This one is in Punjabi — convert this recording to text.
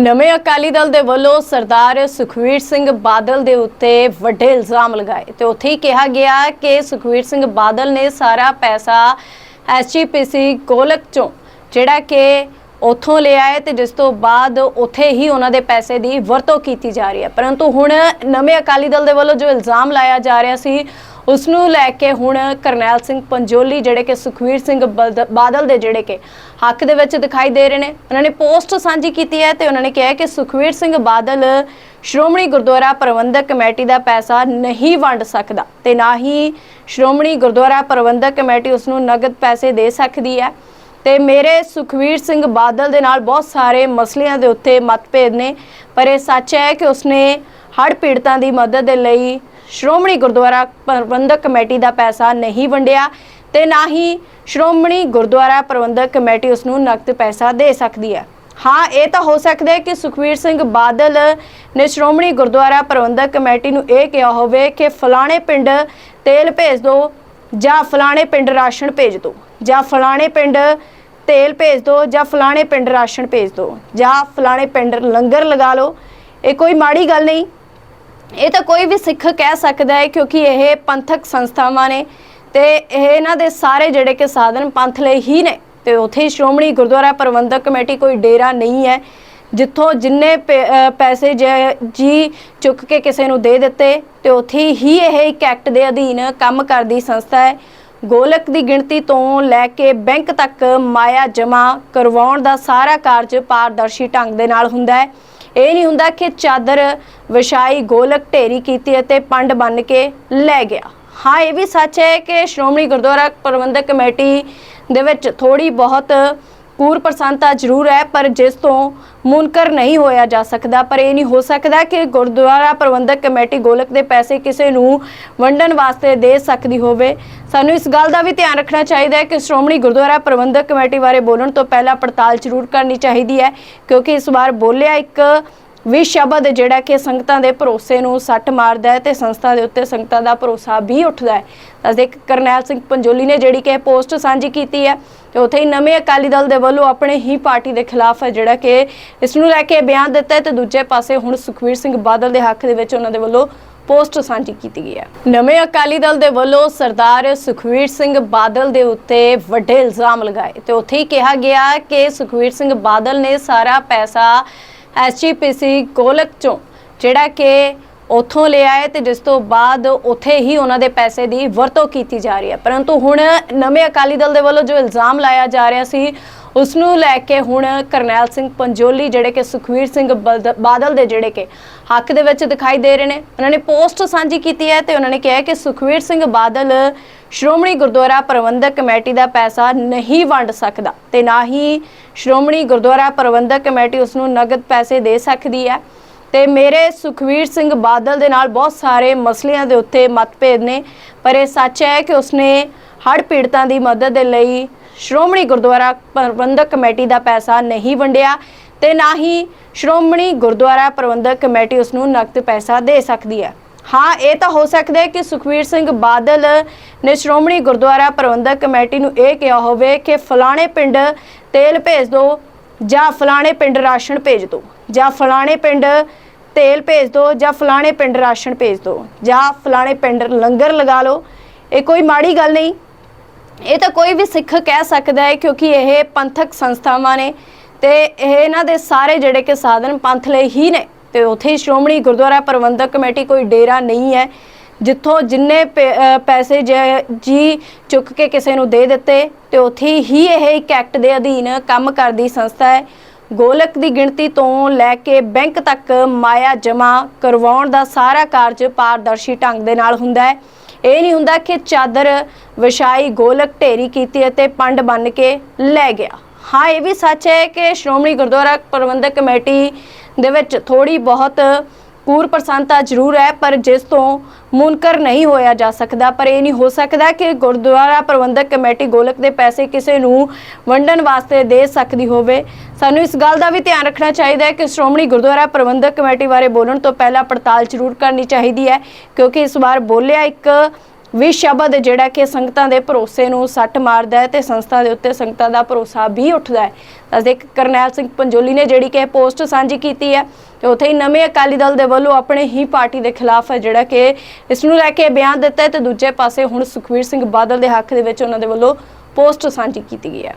ਨਵੇਂ ਅਕਾਲੀ ਦਲ ਦੇ ਵੱਲੋਂ ਸਰਦਾਰ ਸੁਖਵੀਰ ਸਿੰਘ ਬਾਦਲ ਦੇ ਉੱਤੇ ਵੱਡੇ ਇਲਜ਼ਾਮ ਲਗਾਏ ਤੇ ਉੱਥੇ ਹੀ ਕਿਹਾ ਗਿਆ ਕਿ ਸੁਖਵੀਰ ਸਿੰਘ ਬਾਦਲ ਨੇ ਸਾਰਾ ਪੈਸਾ ਐਸਜੀਪੀਸੀ ਗੋਲਕ ਚੋਂ ਜਿਹੜਾ ਕਿ ਉਥੋਂ ਲਿਆ ਹੈ ਤੇ ਜਿਸ ਤੋਂ ਬਾਅਦ ਉੱਥੇ ਹੀ ਉਹਨਾਂ ਦੇ ਪੈਸੇ ਦੀ ਵਰਤੋਂ ਕੀਤੀ ਜਾ ਰਹੀ ਹੈ। ਪਰੰਤੂ ਹੁਣ ਨਵੇਂ ਅਕਾਲੀ ਦਲ ਦੇ ਵੱਲੋਂ ਜੋ ਇਲਜ਼ਾਮ ਲਾਇਆ ਜਾ ਰਿਹਾ ਸੀ ਉਸ ਨੂੰ ਲੈ ਕੇ ਹੁਣ ਕਰਨੈਲ ਸਿੰਘ ਪੰਜੋਲੀ, ਜਿਹੜੇ ਕਿ ਸੁਖਵੀਰ ਸਿੰਘ ਬਲਦ- ਬਾਦਲ ਦੇ ਜਿਹੜੇ ਕਿ ਹੱਕ ਦੇ ਵਿੱਚ ਦਿਖਾਈ ਦੇ ਰਹੇ ਨੇ। ਉਹਨਾਂ ਨੇ ਪੋਸਟ ਸਾਂਝੀ ਕੀਤੀ ਹੈ ਤੇ ਉਹਨਾਂ ਨੇ ਕਿਹਾ ਕਿ ਸੁਖਵੀਰ ਸਿੰਘ ਬਾਦਲ ਸ਼੍ਰੋਮਣੀ ਗੁਰਦੁਆਰਾ ਪ੍ਰਬੰਧਕ ਕਮੇਟੀ ਦਾ ਪੈਸਾ ਨਹੀਂ ਵੰਡ ਸਕਦਾ ਤੇ ਨਾ ਹੀ ਸ਼੍ਰੋਮਣੀ ਗੁਰਦੁਆਰਾ ਪ੍ਰਬੰਧਕ ਕਮੇਟੀ ਉਸ ਨੂੰ ਨਗਦ ਪੈਸੇ ਦੇ ਸਕਦੀ ਹੈ। ਤੇ ਮੇਰੇ ਸੁਖਵੀਰ ਸਿੰਘ ਬਾਦਲ ਦੇ ਨਾਲ ਬਹੁਤ ਸਾਰੇ ਮਸਲਿਆਂ ਦੇ ਉੱਤੇ ਮਤਭੇਦ ਨੇ, ਪਰ ਇਹ ਸੱਚ ਹੈ ਕਿ ਉਸਨੇ ਹੜ੍ਹ ਪੀੜਤਾਂ ਦੀ ਮਦਦ ਦੇ ਲਈ ਸ਼੍ਰੋਮਣੀ ਗੁਰਦੁਆਰਾ ਪ੍ਰਬੰਧਕ ਕਮੇਟੀ ਦਾ ਪੈਸਾ ਨਹੀਂ ਵੰਡਿਆ ਤੇ ਨਾ ਹੀ ਸ਼੍ਰੋਮਣੀ ਗੁਰਦੁਆਰਾ ਪ੍ਰਬੰਧਕ ਕਮੇਟੀ ਉਸ ਨੂੰ ਨਕਦ ਪੈਸਾ ਦੇ ਸਕਦੀ ਹੈ। ਹਾਂ, ਇਹ ਤਾਂ ਹੋ ਸਕਦਾ ਹੈ ਕਿ ਸੁਖਵੀਰ ਸਿੰਘ ਬਾਦਲ ਨੇ ਸ਼੍ਰੋਮਣੀ ਗੁਰਦੁਆਰਾ ਪ੍ਰਬੰਧਕ ਕਮੇਟੀ ਨੂੰ ਇਹ ਕਿਹਾ ਹੋਵੇ ਕਿ ਫਲਾਣੇ ਪਿੰਡ ਤੇਲ ਭੇਜ ਦਿਓ ਜਾਂ ਫਲਾਣੇ ਪਿੰਡ ਰਾਸ਼ਨ ਭੇਜ ਦਿਓ ਜਾਂ ਫਲਾਣੇ ਪਿੰਡ ਤੇਲ ਭੇਜ ਦਿਓ ਜਾਂ ਫਲਾਣੇ ਪਿੰਡ ਰਾਸ਼ਨ ਭੇਜ ਦਿਓ ਜਾਂ ਫਲਾਣੇ ਪਿੰਡ ਲੰਗਰ ਲਗਾ ਲਓ। ਇਹ ਕੋਈ ਮਾੜੀ ਗੱਲ ਨਹੀਂ। ਇਹ ਤਾਂ ਕੋਈ ਵੀ ਸਿੱਖ ਕਹਿ ਸਕਦਾ ਹੈ ਕਿਉਂਕਿ ਇਹ ਪੰਥਕ ਸੰਸਥਾਵਾਂ ਨੇ ਤੇ ਇਹ ਇਹਨਾਂ ਦੇ ਸਾਰੇ ਜਿਹੜੇ ਕਿ ਸਾਧਨ ਪੰਥ ਲਈ ਹੀ ਨੇ ਤੇ ਉਥੇ ਹੀ ਸ਼੍ਰੋਮਣੀ ਗੁਰਦੁਆਰਾ ਪ੍ਰਬੰਧਕ ਕਮੇਟੀ ਕੋਈ ਡੇਰਾ ਨਹੀਂ ਹੈ, ਜਿੱਥੋਂ ਜਿੰਨੇ ਪੈ- ਪੈਸੇ ਜੇ- ਜੀ ਚੁੱਕ ਕੇ ਕਿਸੇ ਨੂੰ ਦੇ ਦਿੱਤੇ ਤੇ ਉਥੇ ਹੀ ਇਹ ਇੱਕ ਐਕਟ ਦੇ ਅਧੀਨ ਕੰਮ ਕਰਦੀ ਸੰਸਥਾ ਹੈ। ਗੋਲਕ ਦੀ ਗਿਣਤੀ ਤੋਂ ਲੈ ਕੇ ਬੈਂਕ ਤੱਕ ਮਾਇਆ ਜਮ੍ਹਾਂ ਕਰਵਾਉਣ ਦਾ ਸਾਰਾ ਕਾਰਜ ਪਾਰਦਰਸ਼ੀ ਢੰਗ ਦੇ ਨਾਲ ਹੁੰਦਾ ਹੈ। ਇਹ ਨਹੀਂ ਹੁੰਦਾ ਕਿ ਚਾਦਰ ਵਿਛਾਈ ਗੋਲਕ ਢੇਰੀ ਕੀਤੀ ਅਤੇ ਪੰਡ ਬਣ ਕੇ ਲੈ ਗਿਆ। ਹਾਂ, ਇਹ ਵੀ ਸੱਚ ਹੈ ਕਿ ਸ਼੍ਰੋਮਣੀ ਗੁਰਦੁਆਰਾ ਪ੍ਰਬੰਧਕ ਕਮੇਟੀ ਦੇ ਵਿੱਚ ਥੋੜੀ ਬਹੁਤ ਕੂਰ ਪ੍ਰਸੰਤਾ ਜ਼ਰੂਰ ਹੈ, ਪਰ ਜਿਸ ਤੋਂ ਮੁਨਕਰ ਨਹੀਂ ਹੋਇਆ ਜਾ ਸਕਦਾ, ਪਰ ਇਹ ਨਹੀਂ ਹੋ ਸਕਦਾ ਕਿ ਗੁਰਦੁਆਰਾ ਪ੍ਰਬੰਧਕ ਕਮੇਟੀ ਗੋਲਕ ਦੇ ਪੈਸੇ ਕਿਸੇ ਨੂੰ ਵੰਡਣ ਵਾਸਤੇ ਦੇ ਸਕਦੀ ਹੋਵੇ। ਸਾਨੂੰ ਇਸ ਗੱਲ ਦਾ ਵੀ ਧਿਆਨ ਰੱਖਣਾ ਚਾਹੀਦਾ ਹੈ ਕਿ ਸ਼੍ਰੋਮਣੀ ਗੁਰਦੁਆਰਾ ਪ੍ਰਬੰਧਕ ਕਮੇਟੀ ਬਾਰੇ ਬੋਲਣ ਤੋਂ ਪਹਿਲਾਂ ਪੜਤਾਲ ਜ਼ਰੂਰ ਕਰਨੀ ਚਾਹੀਦੀ ਹੈ, ਕਿਉਂਕਿ ਇਸ ਵਾਰ ਬੋਲਿਆ ਇੱਕ ਵੀ ਸ਼ਬਦ ਜਿਹੜਾ ਕਿ ਸੰਗਤਾਂ ਦੇ ਭਰੋਸੇ ਨੂੰ ਸੱਟ ਮਾਰਦਾ ਹੈ ਤੇ ਸੰਸਥਾ ਦੇ ਉੱਤੇ ਸੰਗਤਾਂ ਦਾ ਭਰੋਸਾ ਵੀ ਉੱਠਦਾ ਹੈ। ਦੱਸਦੇ ਕਿ ਕਰਨੈਲ ਸਿੰਘ ਪੰਜੋਲੀ ਨੇ ਜਿਹੜੀ ਕਿ ਪੋਸਟ ਸਾਂਝੀ ਕੀਤੀ ਹੈ ਤੇ ਉੱਥੇ ਹੀ ਨਵੇਂ ਅਕਾਲੀ ਦਲ ਦੇ ਵੱਲੋਂ ਆਪਣੇ ਹੀ ਪਾਰਟੀ ਦੇ ਖਿਲਾਫ ਹੈ ਜਿਹੜਾ ਕਿ ਇਸ ਨੂੰ ਲੈ ਕੇ ਬਿਆਨ ਦਿੱਤਾ ਹੈ ਤੇ ਦੂਜੇ ਪਾਸੇ ਹੁਣ ਸੁਖਵੀਰ ਸਿੰਘ ਬਾਦਲ ਦੇ ਹੱਕ ਦੇ ਵਿੱਚ ਉਹਨਾਂ ਦੇ ਵੱਲੋਂ ਪੋਸਟ ਸਾਂਝੀ ਕੀਤੀ ਗਈ ਹੈ। ਨਵੇਂ ਅਕਾਲੀ ਦਲ ਦੇ ਵੱਲੋਂ ਸਰਦਾਰ ਸੁਖਵੀਰ ਸਿੰਘ ਬਾਦਲ ਦੇ ਉੱਤੇ ਵੱਡੇ ਇਲਜ਼ਾਮ ਲਗਾਏ ਤੇ ਉੱਥੇ ਹੀ ਕਿਹਾ ਗਿਆ ਕਿ ਸੁਖਵੀਰ ਸਿੰਘ ਬਾਦਲ ਨੇ ਸਾਰਾ ਪੈਸਾ ਐਸਜੀਪੀਸੀ ਕੋਲਕ ਚੋਂ, ਜਿਹੜਾ ਕਿ ਉਥੋਂ ਲਿਆ ਹੈ ਤੇ ਜਿਸ ਤੋਂ ਬਾਅਦ ਉੱਥੇ ਹੀ ਉਹਨਾਂ ਦੇ ਪੈਸੇ ਦੀ ਵਰਤੋਂ ਕੀਤੀ ਜਾ ਰਹੀ ਹੈ। ਪਰੰਤੂ ਹੁਣ ਨਵੇਂ ਅਕਾਲੀ ਦਲ ਦੇ ਵੱਲੋਂ ਜੋ ਇਲਜ਼ਾਮ ਲਾਇਆ ਜਾ ਰਿਹਾ ਸੀ ਉਸ ਨੂੰ ਲੈ ਕੇ ਹੁਣ ਕਰਨੈਲ ਸਿੰਘ ਪੰਜੋਲੀ, ਜਿਹੜੇ ਕਿ ਸੁਖਵੀਰ ਸਿੰਘ ਬਲਦ- ਬਾਦਲ ਦੇ ਜਿਹੜੇ ਕਿ ਹੱਕ ਦੇ ਵਿੱਚ ਦਿਖਾਈ ਦੇ ਰਹੇ ਨੇ। ਉਹਨਾਂ ਨੇ ਪੋਸਟ ਸਾਂਝੀ ਕੀਤੀ ਹੈ ਤੇ ਉਹਨਾਂ ਨੇ ਕਿਹਾ ਕਿ ਸੁਖਵੀਰ ਸਿੰਘ ਬਾਦਲ ਸ਼੍ਰੋਮਣੀ ਗੁਰਦੁਆਰਾ ਪ੍ਰਬੰਧਕ ਕਮੇਟੀ ਦਾ ਪੈਸਾ ਨਹੀਂ ਵੰਡ ਸਕਦਾ ਤੇ ਨਾ ਹੀ ਸ਼੍ਰੋਮਣੀ ਗੁਰਦੁਆਰਾ ਪ੍ਰਬੰਧਕ ਕਮੇਟੀ ਉਸ ਨੂੰ ਨਗਦ ਪੈਸੇ ਦੇ ਸਕਦੀ ਹੈ। ਤੇ ਮੇਰੇ ਸੁਖਵੀਰ ਸਿੰਘ ਬਾਦਲ ਦੇ ਨਾਲ ਬਹੁਤ ਸਾਰੇ ਮਸਲਿਆਂ ਦੇ ਉੱਤੇ ਮਤਭੇਦ ਨੇ, ਪਰ ਇਹ ਸੱਚ ਹੈ ਕਿ ਉਸਨੇ ਹੜ੍ਹ ਪੀੜਤਾਂ ਦੀ ਮਦਦ ਦੇ ਲਈ ਸ਼੍ਰੋਮਣੀ ਗੁਰਦੁਆਰਾ ਪ੍ਰਬੰਧਕ ਕਮੇਟੀ ਦਾ ਪੈਸਾ ਨਹੀਂ ਵੰਡਿਆ ਤੇ ਨਾ ਹੀ ਸ਼੍ਰੋਮਣੀ ਗੁਰਦੁਆਰਾ ਪ੍ਰਬੰਧਕ ਕਮੇਟੀ ਉਸ ਨੂੰ ਨਕਦ ਪੈਸਾ ਦੇ ਸਕਦੀ ਹੈ। ਹਾਂ, ਇਹ ਤਾਂ ਹੋ ਸਕਦਾ ਹੈ ਕਿ ਸੁਖਵੀਰ ਸਿੰਘ ਬਾਦਲ ਨੇ ਸ਼੍ਰੋਮਣੀ ਗੁਰਦੁਆਰਾ ਪ੍ਰਬੰਧਕ ਕਮੇਟੀ ਨੂੰ ਇਹ ਕਿਹਾ ਹੋਵੇ ਕਿ ਫਲਾਣੇ ਪਿੰਡ ਤੇਲ ਭੇਜ ਦਿਓ ਜਾਂ ਫਲਾਣੇ ਪਿੰਡ ਰਾਸ਼ਨ ਭੇਜ ਦਿਓ ਜਾਂ ਫਲਾਣੇ ਪਿੰਡ ਤੇਲ ਭੇਜ ਦਿਓ ਜਾਂ ਫਲਾਣੇ ਪਿੰਡ ਰਾਸ਼ਨ ਭੇਜ ਦਿਓ ਜਾਂ ਫਲਾਣੇ ਪਿੰਡ ਲੰਗਰ ਲਗਾ ਲਓ। ਇਹ ਕੋਈ ਮਾੜੀ ਗੱਲ ਨਹੀਂ। ਇਹ ਤਾਂ ਕੋਈ ਵੀ ਸਿੱਖ ਕਹਿ ਸਕਦਾ ਹੈ ਕਿਉਂਕਿ ਇਹ ਪੰਥਕ ਸੰਸਥਾਵਾਂ ਨੇ ਤੇ ਇਹ ਇਹਨਾਂ ਦੇ ਸਾਰੇ ਜਿਹੜੇ ਕਿ ਸਾਧਨ ਪੰਥ ਲਈ ਹੀ ਨੇ ਤੇ ਉਥੇ ਹੀ ਸ਼੍ਰੋਮਣੀ ਗੁਰਦੁਆਰਾ ਪ੍ਰਬੰਧਕ ਕਮੇਟੀ ਕੋਈ ਡੇਰਾ ਨਹੀਂ ਹੈ, ਜਿੱਥੋਂ ਜਿੰਨੇ ਪੈ- ਪੈਸੇ ਜੇ- ਜੀ ਚੁੱਕ ਕੇ ਕਿਸੇ ਨੂੰ ਦੇ ਦਿੱਤੇ ਤੇ ਉਥੇ ਹੀ ਇਹ ਇੱਕ ਐਕਟ ਦੇ ਅਧੀਨ ਕੰਮ ਕਰਦੀ ਸੰਸਥਾ ਹੈ। ਗੋਲਕ ਦੀ ਗਿਣਤੀ ਤੋਂ ਲੈ ਕੇ ਬੈਂਕ ਤੱਕ ਮਾਇਆ ਜਮ੍ਹਾਂ ਕਰਵਾਉਣ ਦਾ ਸਾਰਾ ਕਾਰਜ ਪਾਰਦਰਸ਼ੀ ਢੰਗ ਦੇ ਨਾਲ ਹੁੰਦਾ ਹੈ। ਇਹ ਨਹੀਂ ਹੁੰਦਾ ਕਿ ਚਾਦਰ ਵਿਛਾਈ, ਗੋਲਕ ਢੇਰੀ ਕੀਤੀ ਅਤੇ ਪੰਡ ਬਣ ਕੇ ਲੈ ਗਿਆ। ਹਾਂ, ਇਹ ਵੀ ਸੱਚ ਹੈ ਕਿ ਸ਼੍ਰੋਮਣੀ ਗੁਰਦੁਆਰਾ ਪ੍ਰਬੰਧਕ ਕਮੇਟੀ ਦੇ ਵਿੱਚ ਥੋੜੀ ਬਹੁਤ ਕੂਰ ਪ੍ਰਸੰਤਾ ਜ਼ਰੂਰ ਹੈ, ਪਰ ਜਿਸ ਤੋਂ ਮੁਨਕਰ ਨਹੀਂ ਹੋਇਆ ਜਾ ਸਕਦਾ, ਪਰ ਇਹ ਨਹੀਂ ਹੋ ਸਕਦਾ ਕਿ ਗੁਰਦੁਆਰਾ ਪ੍ਰਬੰਧਕ ਕਮੇਟੀ ਗੋਲਕ ਦੇ ਪੈਸੇ ਕਿਸੇ ਨੂੰ ਵੰਡਣ ਵਾਸਤੇ ਦੇ ਸਕਦੀ ਹੋਵੇ। ਸਾਨੂੰ ਇਸ ਗੱਲ ਦਾ ਵੀ ਧਿਆਨ ਰੱਖਣਾ ਚਾਹੀਦਾ ਹੈ ਕਿ ਸ਼੍ਰੋਮਣੀ ਗੁਰਦੁਆਰਾ ਪ੍ਰਬੰਧਕ ਕਮੇਟੀ ਬਾਰੇ ਬੋਲਣ ਤੋਂ ਪਹਿਲਾਂ ਪੜਤਾਲ ਜ਼ਰੂਰ ਕਰਨੀ ਚਾਹੀਦੀ ਹੈ, ਕਿਉਂਕਿ ਇਸ ਵਾਰ ਬੋਲਿਆ ਇੱਕ ਵੀ ਸ਼ਬਦ ਜਿਹੜਾ ਕਿ ਸੰਗਤਾਂ ਦੇ ਭਰੋਸੇ ਨੂੰ ਸੱਟ ਮਾਰਦਾ ਹੈ ਤੇ ਸੰਸਥਾ ਦੇ ਉੱਤੇ ਸੰਗਤਾਂ ਦਾ ਭਰੋਸਾ ਵੀ ਉੱਠਦਾ ਹੈ। ਦੱਸਦੇ ਕਿ ਕਰਨੈਲ ਸਿੰਘ ਪੰਜੋਲੀ ਨੇ ਜਿਹੜੀ ਕਿ ਇਹ ਪੋਸਟ ਸਾਂਝੀ ਕੀਤੀ ਹੈ ਤੇ ਉੱਥੇ ਹੀ ਨਵੇਂ ਅਕਾਲੀ ਦਲ ਦੇ ਵੱਲੋਂ ਆਪਣੇ ਹੀ ਪਾਰਟੀ ਦੇ ਖਿਲਾਫ ਹੈ ਜਿਹੜਾ ਕਿ ਇਸ ਨੂੰ ਲੈ ਕੇ ਬਿਆਨ ਦਿੱਤਾ ਹੈ ਤੇ ਦੂਜੇ ਪਾਸੇ ਹੁਣ ਸੁਖਵੀਰ ਸਿੰਘ ਬਾਦਲ ਦੇ ਹੱਕ ਦੇ ਵਿੱਚ ਉਹਨਾਂ ਦੇ ਵੱਲੋਂ ਪੋਸਟ ਸਾਂਝੀ ਕੀਤੀ ਗਈ ਹੈ।